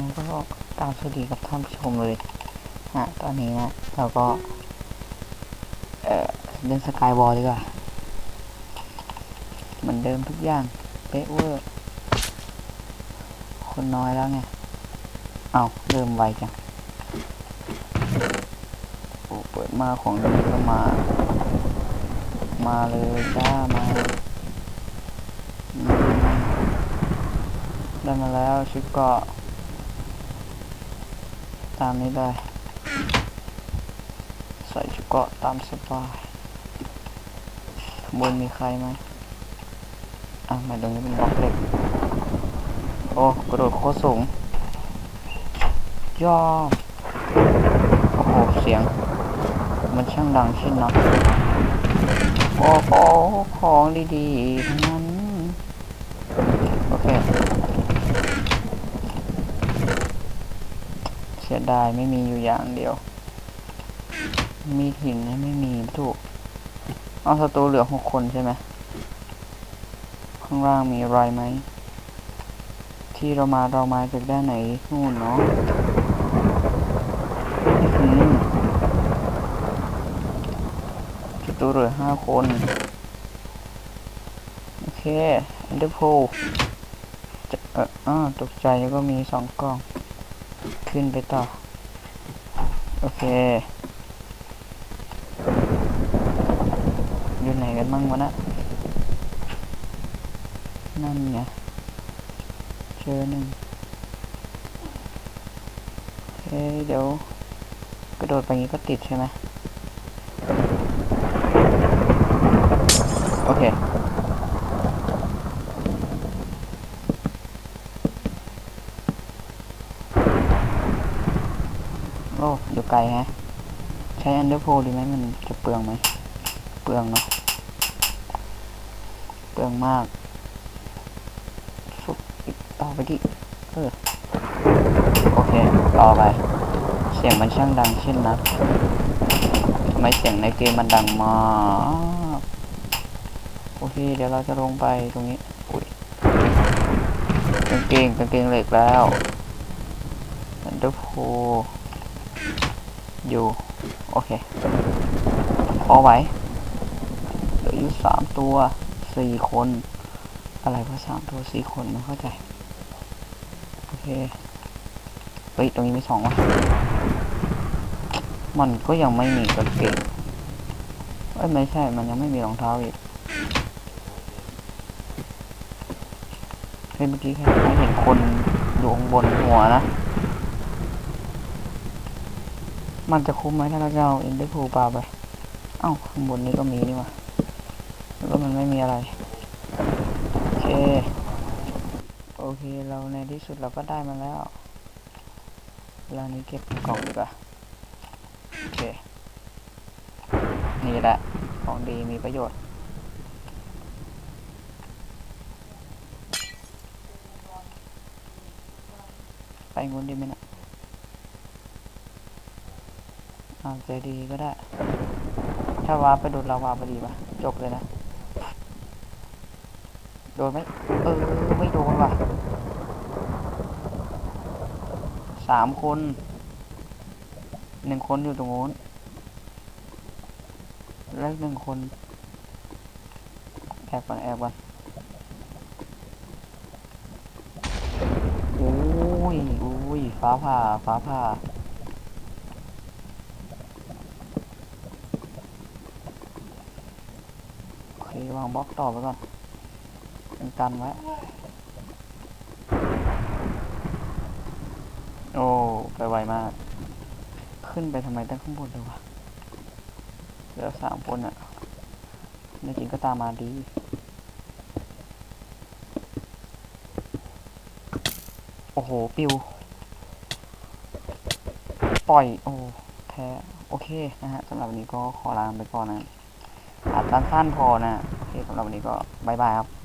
นี้ก็ตามสวัสดีกับท่านผู้ชมเลยนะตอนนี้นะเราก็ เออล่นสกายวอลดีกว่าเหมือนเดิมทุกอย่างเป๊ะเวอร์ คนน้อยแล้วไง เอาเริ่มไวจังโอ้เปิดมาของเดิมก็มา มาเลยจ้ามาได้มาแล้วชุดเกาะ ตามนี้ได้ ใส่ชุดเกาะตามสบายบนมีใครไหมอะมาตรงนี้เป็นบล็อกเหล็ก โอ้กระโดดโคตรสูงย่อโอ้โห เสียง มันช่างดังเช่นนักโอ้โหของดีๆทั้งนั้น โอเค เสียดายไม่มีอยู่อย่างเดียว มีหินไม่มีถูกเอาศัตรูเหลือหกคนใช่ไหมข้างล่างมีอะไรไหม ที่เรามาเรามาจากด้านไหนนู่นเนาะหือศัตรูเหลือห้าคน โอเคอันเดอร์โพจะเออตกใจแล้วก็มีสองกล่อง ขึ้นไปต่อ โอเค อยู่ไหนกันบ้างวะนะ นั่นไงเจอหนึ่งเฮ้ยเดี๋ยว กระโดดไปงี้ก็ติดใช่ไหมโอเค อ้อยู่ไกลฮะ ใช้อันเดอร์โพดีไหมมันจะเปลืองไหม เปลืองเนาะ เปลืองมากฟุบอีกต่อไปดิเออ โอเค ต่อไป เสียงมันช่างดังเช่นนักทำไมเสียงในเกมมันดังมาก โอเค เดี๋ยวเราจะลงไปตรงนี้ อุ้ยกางเกงกางเกงเหล็กแล้วอันเดอร์โพ อยู่ โอเค พอไหวเหลืออยู่สามตัวสี่คน อะไรวะสามตัวสี่คนไม่เข้าใจ โอเคเฮ้ยตรงนี้มีสองวะมันก็ยังไม่มีกางเกงเอ้ยไม่ใช่ มันยังไม่มีรองเท้าอีกเฮ้ยเมื่อกี้แค่เห็นคนอยู่ข้างบนหัวนะ มันจะคุ้มไหมถ้าเราจะเอาเอ็นเดอร์พูปลาไป เอ้าข้างบนนี้ก็มีนี่ว่าแล้วก็มันไม่มีอะไร โอเค โอเค เราในที่สุดเราก็ได้มาแล้ว เรานี้เก็บกล่องดีกว่า โอเค นี่แหละ ของดีมีประโยชน์ไปงนดีไหมนะ อ่าใจดีก็ได้ ถ้าวาร์ปไปโดนเราวาพอดีปะจบเลยนะ โดนไหมเออ ไม่โดนว่ะสามคนหนึ่งคนอยู่ตรงโน้นแล้วอีกหนึ่งคนแอบก่อนแอบก่อนโอ้ยโอ้ยฟ้าผ่าฟ้าผ่า โอเค วางบล็อกต่อไปก่อนเป็นกันไว้ โอ้ ไปไวมาก ขึ้นไปทำไมตั้งข้างบนเลยวะเหลือสามคนอะในจริงก็ตามมาดีโอ้โห ปิว ปล่อย โอ้แพ้โอเค นะฮะสำหรับวันนี้ก็ขอลาไปก่อนนะ อัดสั้นๆพอนะ โอเคสำหรับวันนี้ก็บายบายครับ